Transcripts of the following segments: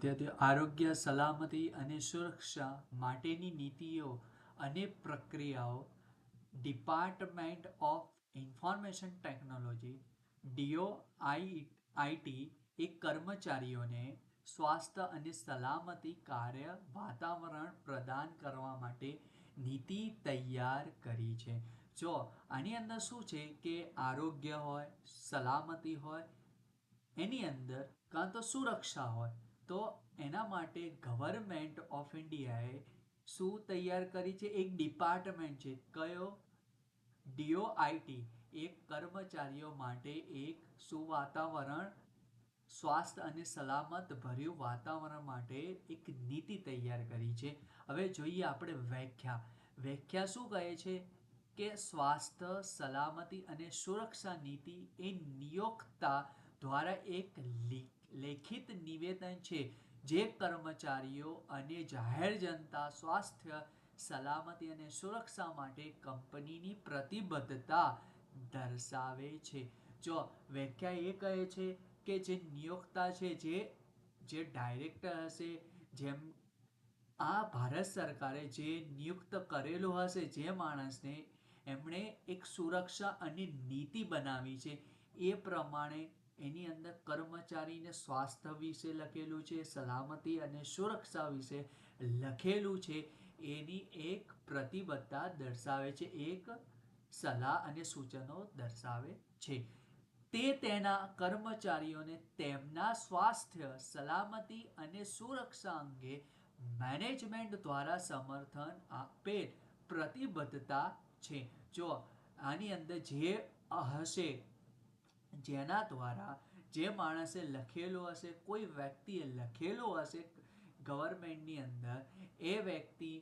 વિદ્યાર્થીઓ, આરોગ્ય, સલામતી અને સુરક્ષા માટેની નીતિઓ અને પ્રક્રિયાઓ department of information technology D O I IT કર્મચારીઓને સ્વાસ્થ્ય અને સલામતી કાર્ય વાતાવરણ પ્રદાન કરવા માટે નીતિ તૈયાર કરી છે. જો આની અંદર શું છે કે આરોગ્ય હોય, સલામતી હોય, એની અંદર કાં તો સુરક્ષા હોય તો એના માટે ગવર્મેન્ટ ઓફ ઇન્ડિયાએ શું તૈયાર કરી છે? એક ડિપાર્ટમેન્ટ છે. કયો? ડીઓઆઈટી એક કર્મચારીઓ માટે એક સુવાતાવરણ, સ્વાસ્થ્ય અને સલામત ભર્યું વાતાવરણ માટે એક નીતિ તૈયાર કરી છે. હવે જોઈએ આપણે વ્યાખ્યા. વ્યાખ્યા શું કહે છે? કે સ્વાસ્થ્ય, સલામતી અને સુરક્ષા નીતિ એ નિયોક્તા દ્વારા એક લેખિત નિવેદન છે જે કર્મચારીઓ અને જાહેર જનતા સ્વાસ્થ્ય, સલામતી અને સુરક્ષા માટે કંપનીની પ્રતિબદ્ધતા દર્શાવે છે. જો વ્યાખ્યા એ કહે છે કે જે નિયોક્તા છે જે જે ડાયરેક્ટર હશે, જેમ આ ભારત સરકારે જે નિયુક્ત કરેલો હશે જે માણસને એમણે એક સુરક્ષા અને નીતિ બનાવી છે, એ પ્રમાણે એની અંદર કર્મચારીને સ્વાસ્થ્ય વિશે લખેલું છે, સલામતી અને સુરક્ષા વિશે લખેલું છે. એની એક પ્રતિબદ્ધતા દર્શાવે છે, એક સલાહ અને સૂચનો દર્શાવે છે. તે તેના કર્મચારીઓને તેમના સ્વાસ્થ્ય, સલામતી અને સુરક્ષા અંગે મેનેજમેન્ટ દ્વારા સમર્થન આપેલ પ્રતિબદ્ધતા છે. જો આની અંદર જે હશે જેના દ્વારા જે માણસે લખેલું હશે, કોઈ વ્યક્તિએ લખેલું હશે ગવર્મેન્ટની અંદર, એ વ્યક્તિ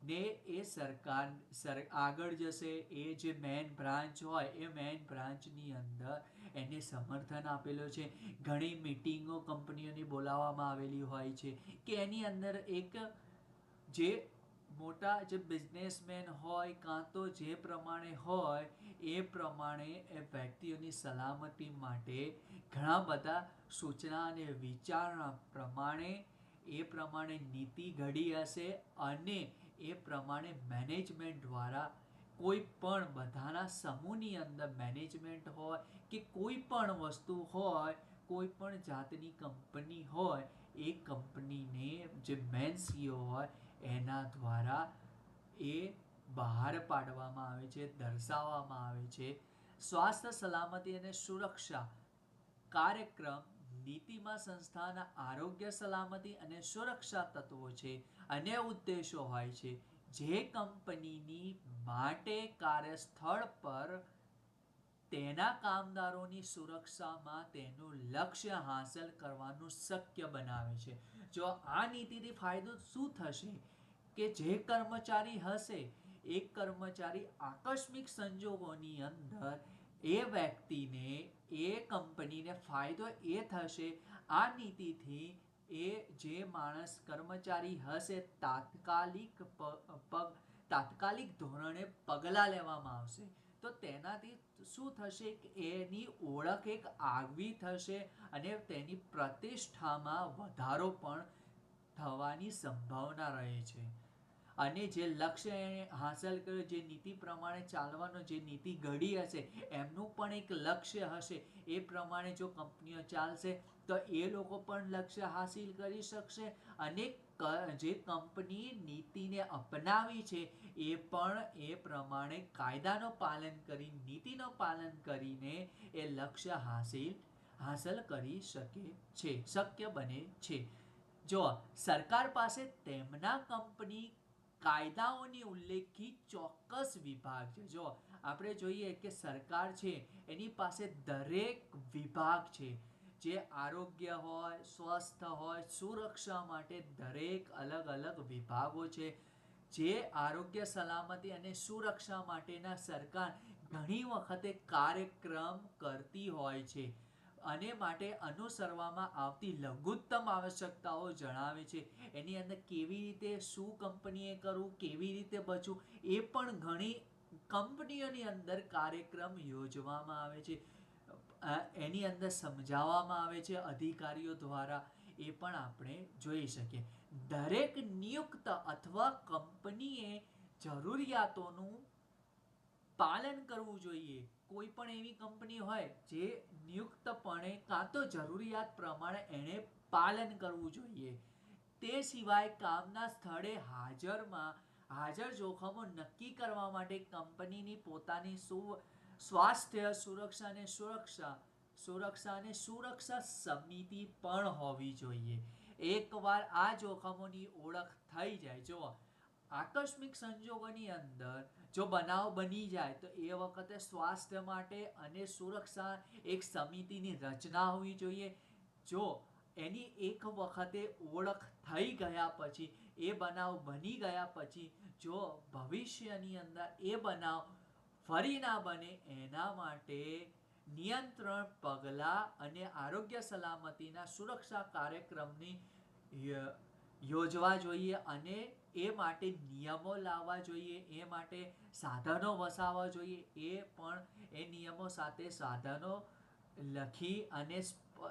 ને એ સરકાર, સર, આગળ જશે, એ જે મેન બ્રાન્ચ હોય, એ મેન બ્રાન્ચની અંદર એને સમર્થન આપેલો છે. ઘણી મિટિંગો કંપનીઓની બોલાવવામાં આવેલી હોય છે કે એની અંદર એક જે મોટા જે બિઝનેસમેન હોય કાં તો જે પ્રમાણે હોય, એ પ્રમાણે એ વ્યક્તિઓની સલામતી માટે ઘણા બધા સૂચના અને વિચારણા પ્રમાણે, એ પ્રમાણે નીતિ ઘડી હશે અને એ પ્રમાણે મેનેજમેન્ટ દ્વારા કોઈ પણ બધાના સમૂહની અંદર મેનેજમેન્ટ હોય કે કોઈ પણ વસ્તુ હોય, કોઈ પણ જાતની કંપની હોય, એ કંપનીને જે મેન સીઓ હોય એના દ્વારા એ બહાર પાડવામાં આવે છે, દર્શાવવામાં આવે છે. સ્વાસ્થ્ય, સલામતી અને સુરક્ષા કાર્યક્રમ નીતિમાં સંસ્થાના આરોગ્ય, સલામતી અને સુરક્ષા તત્વો છે. અને ઉદ્દેશો હોય છે. જે કંપનીની માટે કાર્યસ્થળ પર તેના કામદારોની સુરક્ષામાં તેનું લક્ષ્ય હાંસલ કરવાનું શક્ય બનાવે છે. જો આ નીતિથી ફાયદો શું થશે? કે જે કર્મચારી હશે, એ કર્મચારી આકસ્મિક સંજોગોની અંદર એ વ્યક્તિને, એ કંપનીને ફાયદો એ થશે. આ નીતિથી એ જે માણસ કર્મચારી હશે, તાત્કાલિક પગ, તાત્કાલિક ધોરણે પગલાં લેવામાં આવશે. તો તેનાથી શું થશે એની ઓળખ એક આગવી થશે અને તેની પ્રતિષ્ઠામાં વધારો પણ થવાની સંભાવના રહે છે. અને જે લક્ષ્ય એણે હાંસલ કર્યો, જે નીતિ પ્રમાણે ચાલવાનો જે નીતિ ઘડી હશે, એમનું પણ એક લક્ષ્ય હશે. એ પ્રમાણે જો કંપનીઓ ચાલશે, તો એ લોકો પણ લક્ષ્ય હાસિલ કરી શકશે અને જે કંપની નીતિને અપનાવી છે, એ પણ એ પ્રમાણે કાયદાનો પાલન કરી, નીતિનો પાલન કરીને એ લક્ષ્ય હાસિલ, હાંસલ કરી શકે છે, શક્ય બને છે. જો સરકાર પાસે તેમના કંપની કાયદાઓની ઉલ્લેખિત ચોક્કસ વિભાગ છે. જો આપણે જોઈએ કે સરકાર છે, એની પાસે દરેક વિભાગ છે. જે આરોગ્ય હોય સ્વસ્થ હોય, સુરક્ષા માટે દરેક અલગ અલગ વિભાગો છે. જે આરોગ્ય, સલામતી અને સુરક્ષા માટેના સરકાર ઘણી વખતે કાર્યક્રમ કરતી હોય છે. અને માટે અનુસરવામાં આવતી લઘુત્તમ આવશ્યકતાઓ જણાવે છે. એની અંદર કેવી રીતે શું કંપનીએ કરવું, કેવી રીતે બચવું, એ પણ ઘણી કંપનીઓની અંદર કાર્યક્રમ યોજવામાં આવે છે. એની અંદર સમજાવવામાં આવે છે અધિકારીઓ દ્વારા, એ પણ આપણે જોઈ શકીએ. દરેક નિયુક્ત અથવા કંપનીએ જરૂરિયાતોનું પાલન કરવું જોઈએ. કોઈ પણ એવી કંપની હોય જે નિયુક્તપણે કાં તો જરૂરિયાત પ્રમાણે એણે પાલન કરવું જોઈએ. તે સિવાય કામના સ્થળે હાજરમાં, હાજર જોખમો નક્કી કરવા માટે કંપનીની પોતાની સ્વાસ્થ્ય સુરક્ષા અને સુરક્ષા સુરક્ષા અને સુરક્ષા સમિતિ પણ હોવી જોઈએ. એકવાર આ જોખમોની ઓળખ થઈ જાય. જો આકસ્મિક સંજોગોની અંદર જો બનાવ બની જાય, તો એ વખતે સ્વાસ્થ્ય માટે અને સુરક્ષા એક સમિતિની રચના હોવી જોઈએ. જો એની એક વખતે ઓળખ થઈ ગયા પછી, એ બનાવ બની ગયા પછી, જો ભવિષ્યની અંદર એ બનાવ ફરી ના બને, એના માટે નિયંત્રણ પગલાં અને આરોગ્ય સલામતીના સુરક્ષા કાર્યક્રમની યોજવા જોઈએ અને એ માટે નિયમો લાવવા જોઈએ, એ માટે સાધનો વસાવવા જોઈએ. એ પણ એ નિયમો સાથે સાધનો લખી અને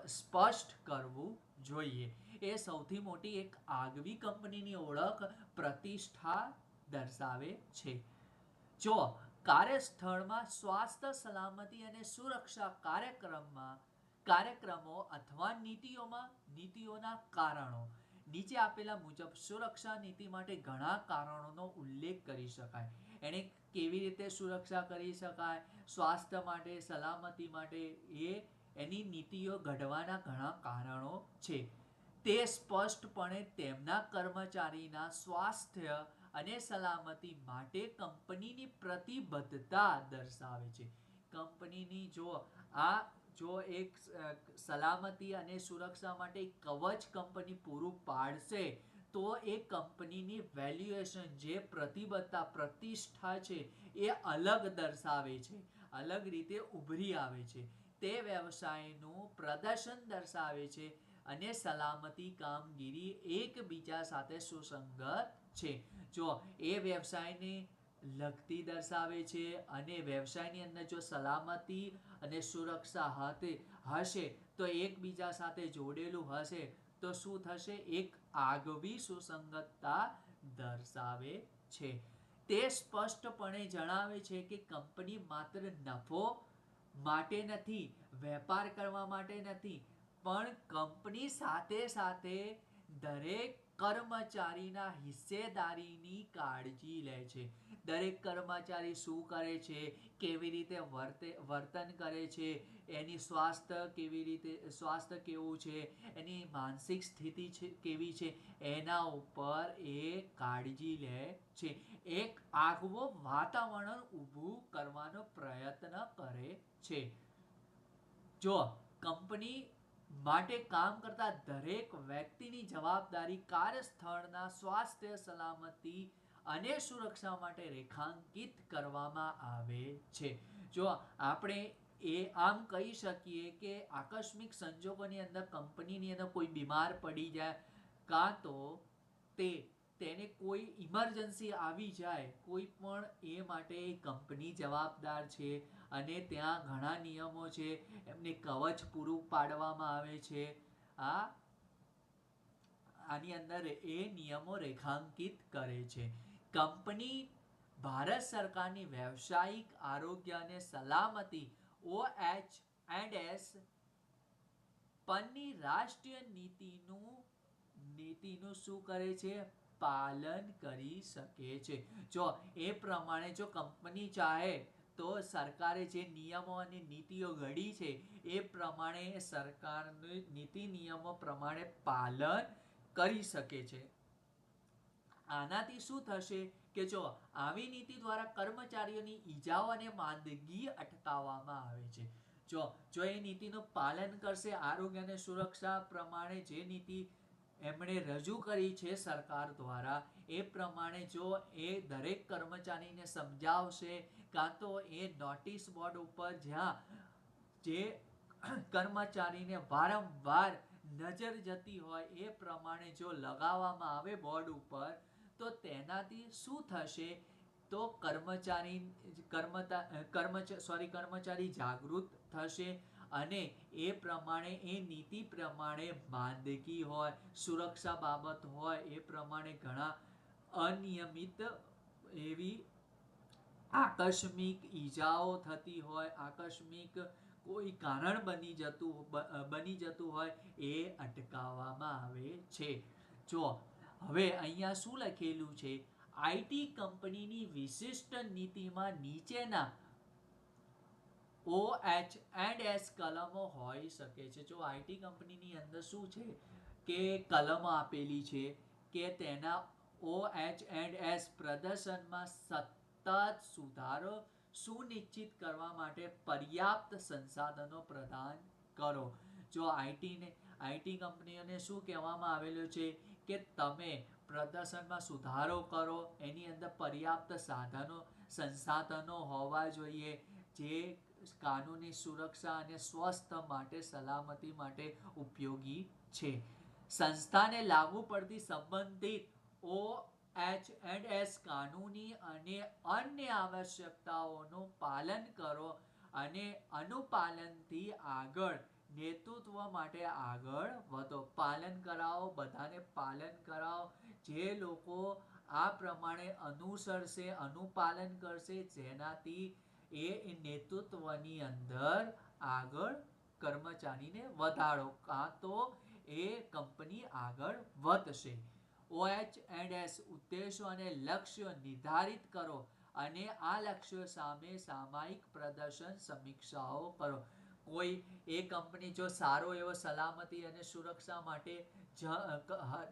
સ્પષ્ટ કરવું જોઈએ. એ સૌથી મોટી એક આગવી કંપનીની ઓળખ પ્રતિષ્ઠા દર્શાવે છે. જો કાર્યસ્થળમાં સ્વાસ્થ્ય, સલામતી અને સુરક્ષા કાર્યક્રમમાં, કાર્યક્રમો અથવા નીતિઓમાં, નીતિઓના કારણો નીચે આપેલા મુજબ સુરક્ષા નીતિ માટે ઘણા કારણોનો ઉલ્લેખ કરી શકાય. એણે કેવી રીતે સુરક્ષા કરી શકાય, સ્વાસ્થ્ય માટે, સલામતી માટે, એ એની નીતિઓ ઘડવાના ઘણા કારણો છે. તે સ્પષ્ટપણે તેમના કર્મચારીના સ્વાસ્થ્ય અને સલામતી માટે કંપનીની પ્રતિબદ્ધતા દર્શાવે છે. કંપનીની જો આ જો એક સલામતી અને સુરક્ષા માટે કવચ કંપની પૂરું પાડશે, તો એ કંપનીની વેલ્યુએશન જે પ્રતિબદ્ધતા, પ્રતિષ્ઠા છે, એ અલગ દર્શાવે છે, અલગ રીતે ઉભરી આવે છે. તે વ્યવસાયનું પ્રદર્શન દર્શાવે છે અને સલામતી કામગીરી એકબીજા સાથે સુસંગત છે. જો એ વ્યવસાયને લગતી દર્શાવે છે અને વ્યવસાયની અંદર જો સલામતી અને સુરક્ષા હાથે હશે, તો એકબીજા સાથે જોડેલું હશે, તો શું થશે? એક આગવી સુસંગતતા દર્શાવે છે. તે સ્પષ્ટપણે જણાવે છે કે કંપની માત્ર નફો માટે નથી, વેપાર કરવા માટે નથી, પણ કંપની સાથે સાથે દરેક કર્મચારીના હિસ્સેદારીની કાળજી લે છે. દરેક કર્મચારી શું કરે છે? કેવી રીતે વર્તે, વર્તન કરે છે? એની સ્વાસ્થ્ય કેવી રીતે, સ્વાસ્થ્ય કેવું છે? એની માનસિક સ્થિતિ છે, કેવી છે? એના ઉપર એ કાળજી લે છે. એક આગવો વાતાવરણ ઊભું કરવાનો પ્રયત્ન કરે છે. જો કંપની માટે કામ કરતા દરેક વ્યક્તિની જવાબદારી કાર્યસ્થળના સ્વાસ્થ્ય સલામતી અને સુરક્ષા માટે રેખાંકિત કરવામાં આવે છે. જો આપણે એ આમ કહી શકીએ કે આકસ્મિક સંજોગોની અંદર કંપનીની અંદર કોઈ બીમાર પડી જાય કાં તો તે તેને કોઈ ઇમરજન્સી આવી જાય, કોઈ પણ એ માટે કંપની જવાબદાર છે અને ત્યાં ઘણા નિયમો છે. એમને કવચ પૂરું પાડવામાં આવે છે. આ, આની અંદર એ નિયમો રેખાંકિત કરે છે. કંપની ભારત સરકારની વ્યવસાયિક આરોગ્ય અને સલામતી ઓ એચ એન્ડ એસ પરની રાષ્ટ્રીય નીતિનું નીતિનું શું કરે છે? પાલન કરી શકે છે. જો એ પ્રમાણે જો કંપની ચાહે તો સરકારે જે નિયમો અને નીતિઓ ઘડી છે, એ પ્રમાણે સરકારની નીતિ નિયમો પ્રમાણે પાલન કરી શકે છે. આનાથી શું થશે કે જો આવી નીતિ દ્વારા કર્મચારીઓની ઈજાઓ અને માંદગી અટકાવવામાં આવે છે. જો જો એ નીતિનું પાલન કરશે, આરોગ્ય અને સુરક્ષા પ્રમાણે જે નીતિ એમણે રજૂ કરી છે સરકાર દ્વારા. એ પ્રમાણે જો એ દરેક કર્મચારીને સમજાવશે કાં તો એ નોટિસ બોર્ડ ઉપર જ્યાં જે કર્મચારીને વારંવાર નજર જતી હોય એ પ્રમાણે જો લગાવવામાં આવે બોર્ડ ઉપર, તો તેનાથી શું થશે? તો કર્મચારી, કર્મતા સોરી કર્મચારી જાગૃત થશે. અને એ પ્રમાણે, એ નીતિ પ્રમાણે માંદગી હોય, સુરક્ષા બાબત હોય, એ પ્રમાણે ઘણા અનિયમિત એવી આકસ્મિક ઈજાઓ થતી હોય, આકસ્મિક કોઈ કારણ બની જતું બની જતું હોય, એ અટકાવવામાં આવે છે. જો, હવે અહીંયા શું લખેલું છે? આઈટી કંપનીની વિશિષ્ટ નીતિમાં નીચેના ઓ એચ એન્ડ એસ કલમો હોઈ શકે છે. જો આઈટી કંપનીની અંદર શું છે કે કલમ આપેલી છે કે તેના ઓ એચ એન્ડ એસ પ્રદર્શનમાં સતત સુધારો સુનિશ્ચિત કરવા માટે પર્યાપ્ત સંસાધનો પ્રદાન કરો. જો આઈટીને આઈટી કંપનીઓને શું કહેવામાં આવેલું છે કે તમે પ્રદર્શનમાં સુધારો કરો, એની અંદર પર્યાપ્ત સાધનો, સંસાધનો હોવા જોઈએ જે કાનૂની સુરક્ષા અને સ્વસ્થ માટે, સલામતી માટે ઉપયોગી છે. સંસ્થાને લાગુ પડતી સંબંધિત ઓ એચ એન્ડ એસ કાનૂની અને અન્ય આવશ્યકતાઓનું પાલન કરો અને અનુપાલનથી આગળ, નેતૃત્વ માટે આગળ વધો. પાલન કરાવો, બધાને પાલન કરાવો. જે લોકો આ પ્રમાણે અનુસરશે, અનુપાલન કરશે, જેનાથી એ નેતૃત્વની અંદર આગળ કર્મચારીને વધારો, કાં તો એ કંપની આગળ વધશે. ઓએચ એન્ડ એસ ઉદ્દેશો અને લક્ષ્યો નિર્ધારિત કરો અને આ લક્ષ્યો સામે સામાયિક પ્રદર્શન સમીક્ષાઓ કરો. કોઈ એ કંપની જો સારો એવો સલામતી અને સુરક્ષા માટે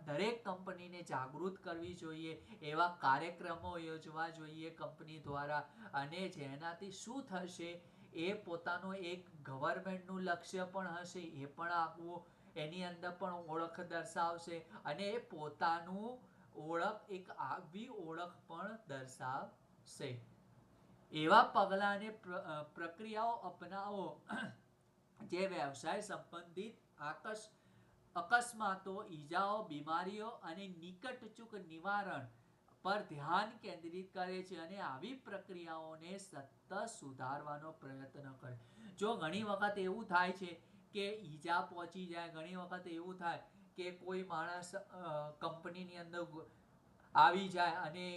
દરેક કંપનીને જાગૃત કરવી જોઈએ, એવા કાર્યક્રમો યોજવા જોઈએ કંપની દ્વારા. અને જેનાથી શું થશે, એ પોતાનું એક ગવર્મેન્ટનું લક્ષ્ય પણ હશે, એ પણ આપવું એની અંદર પણ ઓળખ દર્શાવશે અને એ પોતાનું ઓળખ, એક આગવી ઓળખ પણ દર્શાવશે. એવા પગલાંને પ્રક્રિયાઓ અપનાવો. જે વ્યવસાય સંબંધિત આકસ, અકસ્માતો, ઈજાઓ, બીમારીઓ અને નિકટચૂક નિવારણ પર ધ્યાન કેન્દ્રિત કરે છે અને આવી પ્રક્રિયાઓને સતત સુધારવાનો પ્રયત્ન કરે. જો ઘણી વખત એવું થાય છે કે ઈજા પહોંચી જાય, ઘણી વખત એવું થાય કે કોઈ માણસ કંપનીની અંદર આવી જાય અને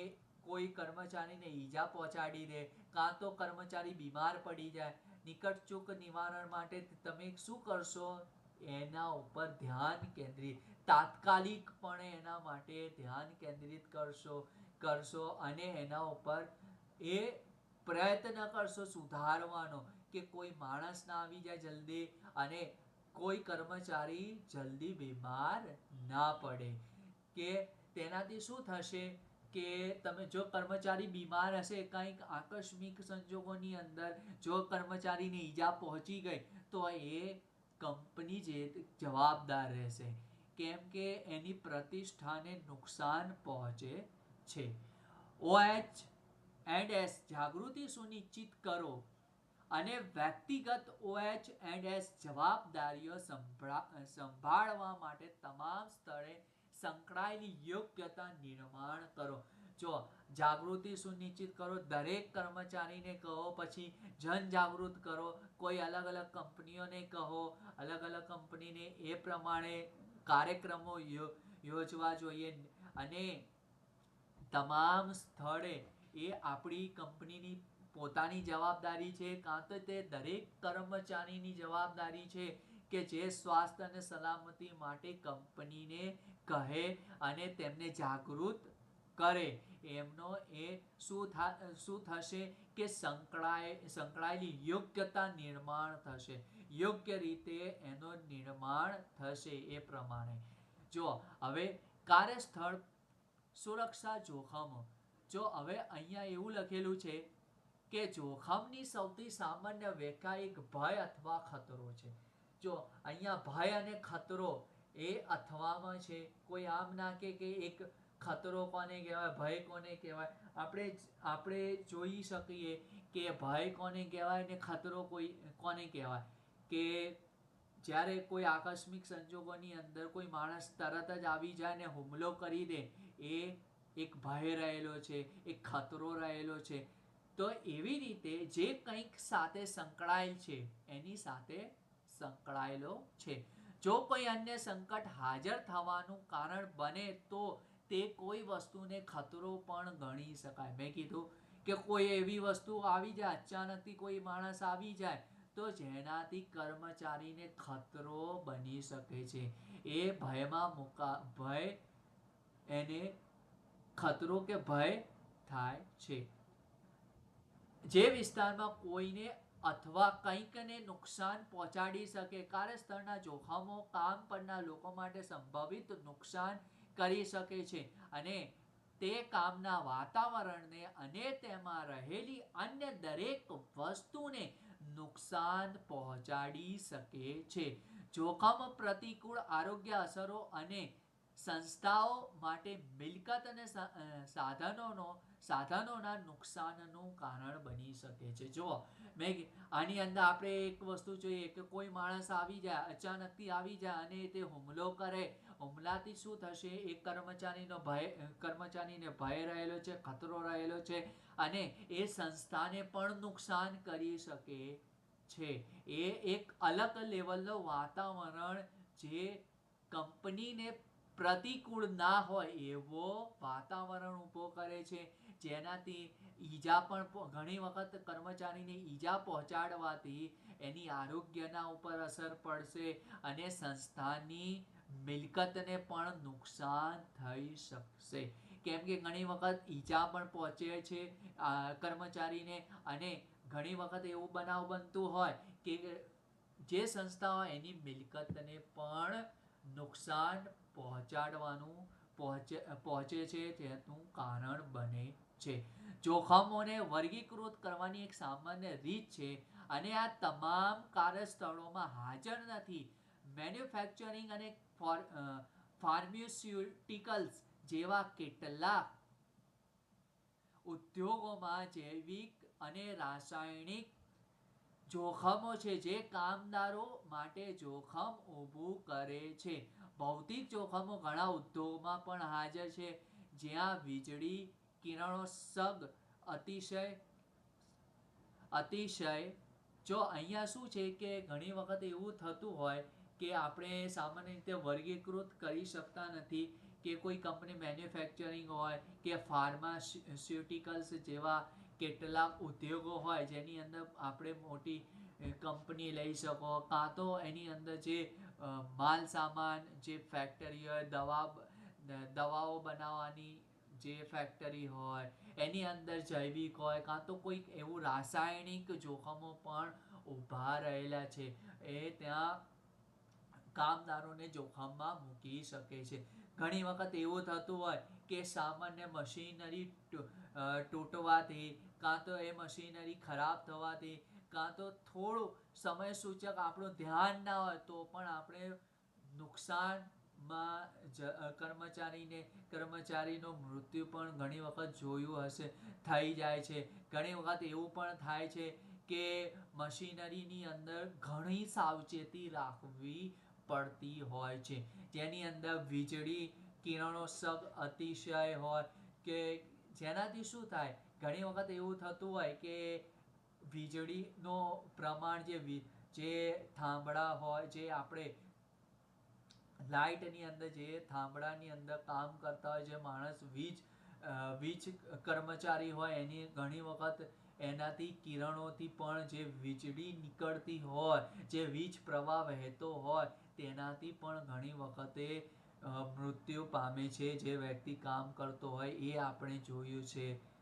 કોઈ કર્મચારીને ઈજા પહોંચાડી દે, કાં તો કર્મચારી બીમાર પડી જાય નિકટચૂક નિવારણ માટે તમે શું કરશો? એના ઉપર ધ્યાન કેન્દ્રિત. તાત્કાલિકપણે એના માટે ધ્યાન કેન્દ્રિત કરશો કરશો અને એના ઉપર એ પ્રયત્ન કરશો સુધારવાનો કે કોઈ માણસ ના આવી જાય જલ્દી અને કોઈ કર્મચારી જલ્દી બીમાર ના પડે. કે તેનાથી શું થશે? કે તમે જો કર્મચારી બીમાર હશે, કંઈક આકસ્મિક સંજોગોની અંદર જો કર્મચારીને ઈજા પહોંચી ગઈ, તો એ કંપની જે જવાબદાર રહેશે. કેમ કે એની પ્રતિષ્ઠાને નુકસાન પહોંચે છે. ઓએચ એન્ડ એસ જાગૃતિ સુનિશ્ચિત કરો અને વ્યક્તિગત ઓએચ એન્ડ એસ જવાબદારીઓ સંભાળવા માટે તમામ સ્તરે સંકળાયેલી યોગ્યતા નિર્માણ કરો. જો જાગૃતિ સુનિશ્ચિત કરો, દરેક કર્મચારીને કહો, પછી જનજાગૃત કરો. કોઈ અલગ અલગ કંપનીઓને કહો, અલગ અલગ કંપનીને એ પ્રમાણે કાર્યક્રમો યોજવા જોઈએ. અને તમામ સ્થળે એ આપણી કંપનીની પોતાની જવાબદારી છે. કાં તો તે દરેક કર્મચારીની જવાબદારી છે કે જે સ્વાસ્થ્ય અને સલામતી માટે કંપનીને કહે અને તેમને જાગૃત કરે. એમનો એ શું થા, શું થશે કે સંકળાય, સંકળાયેલી યોગ્યતા નિર્માણ થશે. યોગ્ય રીતે એનો નિર્માણ થશે એ પ્રમાણે. જો, હવે કાર્યસ્થળ સુરક્ષા જોખમ. જો, હવે અહીંયા એવું લખેલું છે કે જોખમની સૌથી સામાન્ય વ્યાખ્યા એક ભય અથવા ખતરો છે. જો, અહીંયા ભય અને ખતરો એ અથવામાં છે. કોઈ આમ ના કે એક ખતરો કોને કહેવાય, ભય કોને કહેવાય? આપણે આપણે જોઈ શકીએ કે ભય કોને કહેવાય ને ખતરો કોઈ, કોને કહેવાય? કે જ્યારે કોઈ આકસ્મિક સંજોગોની અંદર કોઈ માણસ તરત જ આવી જાય ને હુમલો કરી દે, એ એક ભય રહેલો છે, એક ખતરો રહેલો છે. તો એવી રીતે જે કંઈક સાથે સંકળાયેલ છે, એની સાથે સંકળાયેલો છે. જો કોઈ અન્ય સંકટ હાજર થવાનું કારણ બને તો તે કોઈ વસ્તુને ખતરો પણ ગણી શકાય. મેં કીધું કે કોઈ એવી વસ્તુ આવી જાય, અચાનકથી કોઈ માણસ આવી જાય, તો જેનાથી કર્મચારીને ખતરો બની શકે છે. એ ભયમાં મુકા, ભય એને ખતરો કે ભય થાય છે. જે વિસ્તારમાં કોઈને અથવા કંઈકને નુકસાન પહોંચાડી શકે. કાર્યસ્થળના જોખમો કામ પરના લોકો માટે સંભવિત નુકસાન કરી શકે છે અને તે કામના વાતાવરણને અને તેમાં રહેલી અન્ય દરેક વસ્તુને નુકસાન પહોંચાડી શકે છે. જોખમ પ્રતિકૂળ આરોગ્ય અસરો અને સંસ્થાઓ માટે મિલકત અને સાધનોનો, સાધનોના નુકસાનનું કારણ બની શકે છે. જો મેં આની અંદર આપણે એક વસ્તુ જોઈએ કે કોઈ માણસ આવી જાય, અચાનકથી આવી જાય અને તે હુમલો કરે, હુમલાથી શું થશે? એ કર્મચારીનો ભય, કર્મચારીને ભય રહેલો છે, ખતરો રહેલો છે અને એ સંસ્થાને પણ નુકસાન કરી શકે છે. એ એક અલગ લેવલનું વાતાવરણ જે કંપનીને પ્રતિકૂળ ના હોય એવો વાતાવરણ ઊભો કરે છે. જેનાથી ઈજા પણ ઘણી વખત કર્મચારીને ઈજા પહોંચાડવાથી એની આરોગ્યના ઉપર અસર પડશે અને સંસ્થાની મિલકતને પણ નુકસાન થઈ શકશે. કેમ કે ઘણી વખત ઈજા પણ પહોંચે છે કર્મચારીને અને ઘણી વખત એવું બનાવ બનતું હોય કે જે સંસ્થા હોય એની મિલકતને પણ નુકસાન પહોંચાડવાનું પહોંચે પહોંચે છે, તેનું કારણ બને છે. જોખમોને વર્ગીકૃત કરવાની એક સામાન્ય રીત છે અને આ તમામ કાર્યસ્થળોમાં હાજર નથી. મેન્યુફેક્ચરિંગ અને ફાર્મ્યુસ્યુટિકલ્સ જેવા કેટલાક ઉદ્યોગોમાં જૈવિક અને રાસાયણિક જોખમો છે જે કામદારો માટે જોખમ ઊભું કરે છે. ભૌતિક જોખમો ઘણા ઉદ્યોગોમાં પણ હાજર છે. જ્યાં વીજળી કિરણોત્સર્ગ અતિશય અતિશય. જો અહીંયા શું છે કે ઘણી વખત એવું થતું હોય કે આપણે સામાન્ય રીતે વર્ગીકૃત કરી શકતા નથી કે કોઈ કંપની મેન્યુફેક્ચરિંગ હોય કે ફાર્માસ્યુટિકલ્સ જેવા કેટલાક ઉદ્યોગો હોય જેની અંદર આપણે મોટી કંપની લઈ શકો, કાં તો એની અંદર જે માલ સામાન જે ફેક્ટરી હોય, દવા, દવાઓ બનાવવાની જે ફેક્ટરી હોય, એની અંદર જૈવિક હોય, કાં તો કોઈક એવું રાસાયણિક જોખમો પણ ઊભા રહેલા છે, એ ત્યાં કામદારોને જોખમમાં મૂકી શકે છે. ઘણી વખત એવું થતું હોય કે સામાન્ય મશીનરી તૂટવાથી, કાં તો એ મશીનરી ખરાબ થવાથી, કાં તો થોડું સમય સૂચક આપણું ધ્યાન ના હોય તો પણ આપણે નુકસાનમાં અ, કર્મચારીને કર્મચારીનું મૃત્યુ પણ ઘણી વખત જોયું હશે થઈ જાય છે. ઘણી વખત એવું પણ થાય છે કે મશીનરીની અંદર ઘણી સાવચેતી રાખવી પડતી હોય છે. જેની અંદર વીજળી કિરણોત્સર્ગ અતિશય હોય કે જેનાથી શું થાય? ઘણી વખત એવું થતું હોય કે વીજળીનો પ્રમાણ જે જે થાંભળા હોય જે આપણે લાઇટની અંદર જે થાંભળાની અંદર કામ કરતા હોય જે માણસ વીજ વીજ કર્મચારી હોય, એની ઘણી વખત એનાથી કિરણોથી પણ જે વીજળી નીકળતી હોય, જે વીજ પ્રવાહ વહેતો હોય, તેનાથી પણ ઘણી વખતે મૃત્યુ પામે છે, જે વ્યક્તિ કામ કરતો હોય, એ આપણે જોયું છે.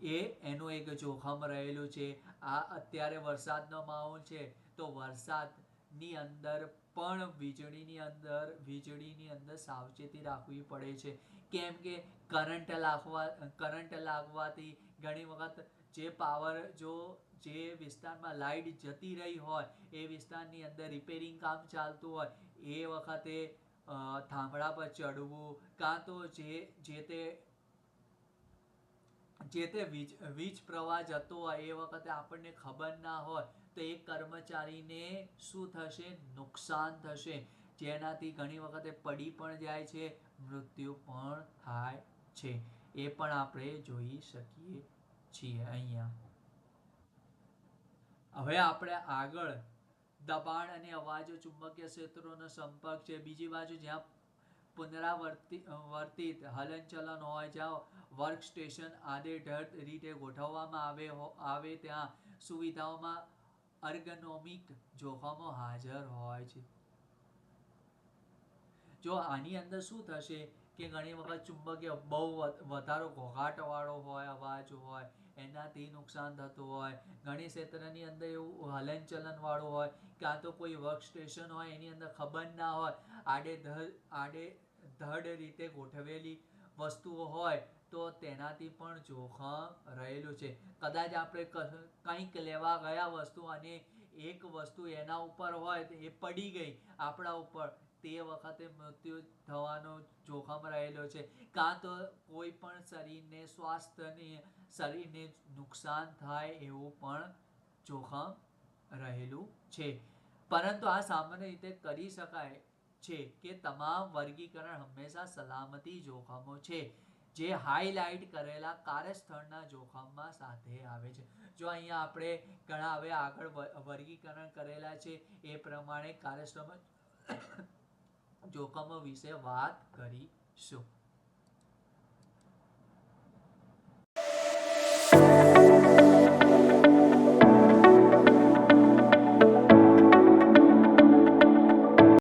એ, એનું એક જોખમ રહેલું છે. આ અત્યારે વરસાદનો માહોલ છે. તો વરસાદની અંદર પણ વીજળીની અંદર વીજળીની અંદર સાવચેતી રાખવી પડે છે. કેમ કે કરંટ લાગવા કરંટ લાગવાથી ઘણી વખત જે પાવર જો જે વિસ્તારમાં લાઇટ જતી રહી હોય, એ વિસ્તારની અંદર રિપેરિંગ કામ ચાલતું હોય, એ વખતે થાંભળા પર ચડવું, કાં તો જે જે તે જે તે વીજ વીજ પ્રવાહ જતો હોય, એ વખતે આપણને ખબર ના હોય તો કર્મચારીને શું થશે? નુકસાન થશે. જેનાથી ઘણી વખતે પડી પણ જાય છે, મૃત્યુ પણ થાય છે. એ પણ આપણે જોઈ શકીએ છીએ અહીંયા. હવે આપણે આગળ. દબાણ અને અવાજો ચુંબકીય ક્ષેત્રોનો સંપર્ક છે. બીજી બાજુ જ્યાં પુનરાવર્તિત વર્તિત હલનચલન હોય જ્યાં વર્ક સ્ટેશન આડેધડ રીતે ગોઠવવામાં આવે આવે ત્યાં સુવિધાઓમાં અર્ગનોમિક જોખમો હાજર હોય છે. જો આની અંદર શું થશે કે ઘણી વખત ચુંબકીય બહુ વધારો ઘોઘાટ વાળો હોય, અવાજ હોય, એનાથી નુકસાન થતું હોય, ઘણી ક્ષેત્રની અંદર એવું હલનચલન વાળું હોય કાં તો કોઈ વર્ક સ્ટેશન હોય, એની અંદર ખબર ના હોય આડે ધડ આડે ધડ રીતે ગોઠવેલી વસ્તુઓ હોય તો તેનાથી પણ જોખમ રહેલું છે. કદાચ આપણે કંઈક લેવા ગયા વસ્તુ અને એક વસ્તુ એના ઉપર હોય એ પડી ગઈ આપણા ઉપર, તે વખતે મૃત્યુ થવાનો જોખમ રહેલો છે. કાં તો કોઈ પણ શરીરને સ્વાસ્થ્યને, શરીરને નુકસાન થાય એવું પણ જોખમ રહેલું છે. પરંતુ આ સામાન્ય રીતે કરી શકાય છે કે તમામ વર્ગીકરણ હંમેશા સલામતી જોખમો છે. જે હાઇલાઇટ કરેલા કાર્યસ્થળના જોખમમાં સાથે આવે છે. જો અહીંયા આપણે ઘણા હવે આગળ વર્ગીકરણ કરેલા છે, એ પ્રમાણે કાર્યસ્થળમાં જોખમો વિશે વાત કરીશું.